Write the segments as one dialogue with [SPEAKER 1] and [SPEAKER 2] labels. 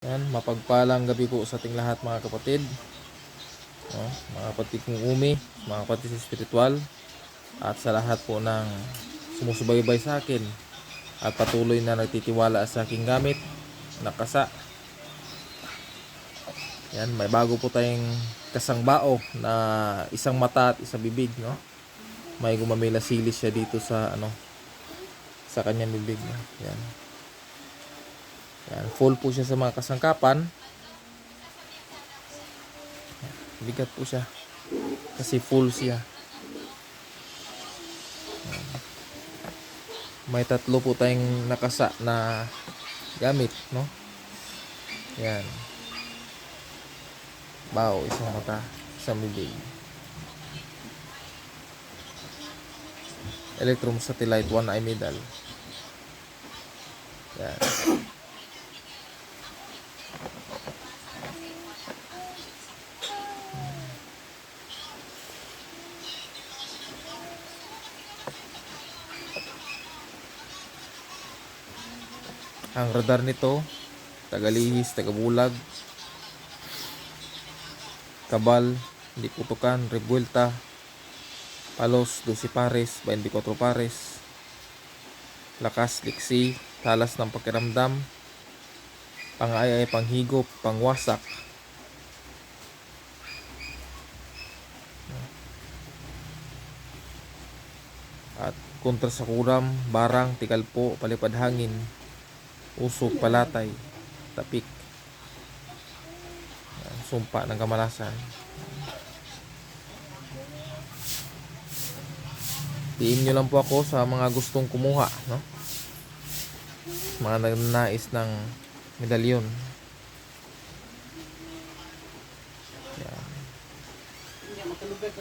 [SPEAKER 1] Yan, mapagpalang gabi po sa ating lahat mga kapatid. No, mga kapatid kong umi, mga kapatid spiritual, at sa lahat po ng sumusubaybay sa akin at patuloy na nagtitiwala sa aking gamit, nakasa. Yan, may bago po tayong kasangbao na isang mata at isang bibig, no? May gumamila silis siya dito sa ano sa kanyang bibig, no? Yan. Yan, full po siya sa mga kasangkapan. Yan, Bigat po siya. Kasi full siya. May tatlo po tayong nakasa na gamit, no? Yan. Bao, isang mata, isang bibig. Electrum satellite 1 eye medal. Yan. Ang radar nito, tagalihis, tagabulag, kabal, hindi putukan, revuelta, palos, 12 pares, 24 pares, lakas, liksi, talas ng pakiramdam, pangayay, panghigop, pangwasak, at kontra sa kuram, barang, tikalpo, palipad hangin, usok, palatay, tapik, sumpa ng kamalasan. Tiin nyo lang po ako sa mga gustong kumuha, no? Mga nagnanais ng medalyon. Yan.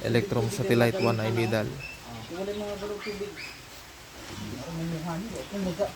[SPEAKER 1] Electrum Satellite 1 ay medal.
[SPEAKER 2] Wala mga balong tubig. Kung mag-